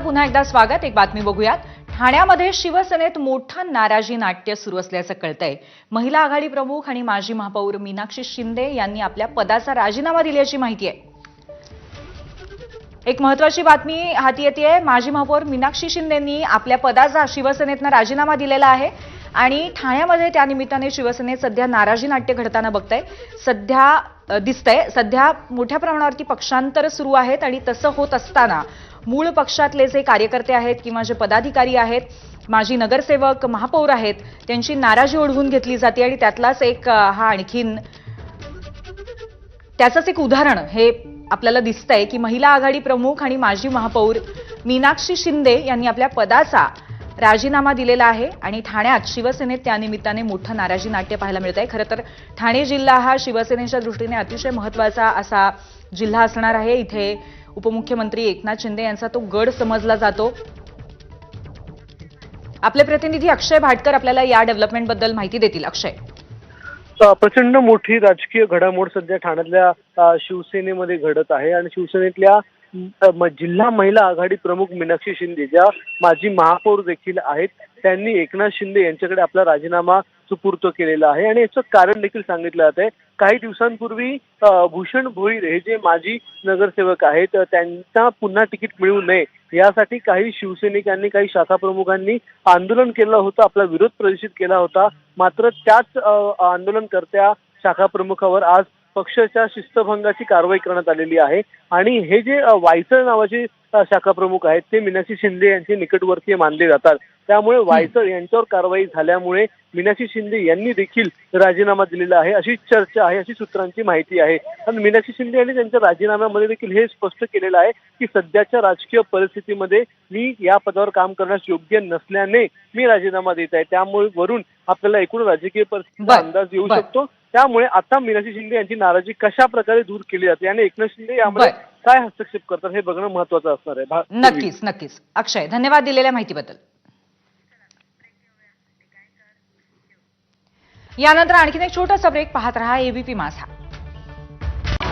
आपलं पुन्हा एकदा स्वागत. एक बातमी बघूयात. ठाण्यामध्ये शिवसेनेत मोठं नाराजी नाट्य सुरू असल्याचं कळतंय. महिला आघाडी प्रमुख आणि माजी महापौर मीनाक्षी शिंदे यांनी आपल्या पदाचा राजीनामा दिल्याची माहिती आहे. एक महत्वाची बातमी हाती येते माजी महापौर मीनाक्षी शिंदेंनी आपल्या पदाचा शिवसेनेतनं राजीनामा दिलेला आहे. आणि ठाण्यामध्ये त्यानिमित्ताने शिवसेनेत सध्या नाराजी नाट्य घडताना बघताय. सध्या दिसतंय. सध्या मोठ्या प्रमाणावरती पक्षांतर सुरू आहेत आणि तसं होत असताना मूळ पक्षातले जे कार्यकर्ते आहेत किंवा जे पदाधिकारी आहेत माजी नगरसेवक महापौर आहेत त्यांची नाराजी ओढवून घेतली जाते आणि त्यातलाच एक हा आणखीन त्याचंच एक उदाहरण हे आपल्याला दिसतंय की महिला आघाडी प्रमुख आणि माजी महापौर मीनाक्षी शिंदे यांनी आपल्या पदाचा राजीनामा दिलेला आहे आणि ठाण्यात शिवसेनेत त्यानिमित्ताने मोठं नाराजी नाट्य पाहायला मिळत आहे. खरं तर ठाणे जिल्हा हा शिवसेनेच्या दृष्टीने अतिशय महत्त्वाचा असा जिल्हा असणार आहे. इथे उपमुख्यमंत्री एकनाथ शिंदे यांचा तो गड समजला जातो. आपले प्रतिनिधी अक्षय भाटकर आपल्याला या डेव्हलपमेंटबद्दल माहिती देतील. अक्षय. प्रचंड मोठी राजकीय घडामोड सध्या ठाण्यातल्या शिवसेनेमध्ये घडत आहे आणि शिवसेनेतल्या जिल्हा महिला आघाडी प्रमुख मीनाक्षी शिंदे ज्या माजी महापौर देखील आहेत त्यांनी एकनाथ शिंदे यांच्याकडे आपला राजीनामा सुपूर्त केलेला आहे. आणि याचं कारण देखील सांगितलं जात आहे काही दिवसांपूर्वी भूषण भोईर हे जे माजी नगरसेवक आहेत त्यांना पुन्हा तिकीट मिळू नये यासाठी काही शिवसैनिकांनी काही शाखा प्रमुखांनी आंदोलन केलं होतं आपला विरोध प्रदर्शित केला होता. मात्र त्याच आंदोलनकर्त्या शाखा प्रमुखावर आज पक्षाच्या शिस्तभंगाची कारवाई करण्यात आलेली आहे. आणि हे जे अ, वायचळ नावाचे शाखा प्रमुख आहेत ते मीनाक्षी शिंदे यांचे निकटवर्तीय मानले जातात. त्यामुळे वायचळ यांच्यावर कारवाई झाल्यामुळे मीनाक्षी शिंदे यांनी देखील राजीनामा दिलेला आहे अशी चर्चा आहे अशी सूत्रांची माहिती आहे. आणि मीनाक्षी शिंदे यांनी त्यांच्या राजीनाम्यामध्ये देखील हे स्पष्ट केलेलं आहे की सध्याच्या राजकीय परिस्थितीमध्ये मी या पदावर काम करण्यास योग्य नसल्याने मी राजीनामा देत आहे. त्यामुळे वरून आपल्याला एकूण राजकीय परिस्थितीचा अंदाज येऊ. शकतो. त्यामुळे आता मीनाक्षी शिंदे यांची नाराजी कशा प्रकारे दूर केली जाते? आणि एकनाथ शिंदे यामध्ये. काय हस्तक्षेप करतात हे बघणं महत्वाचं असणार आहे. नक्कीच नक्कीच. अक्षय धन्यवाद दिलेल्या माहितीबद्दल. यानंतर आणखीन एक छोटासा ब्रेक पाहत रहा एबीपी माझा.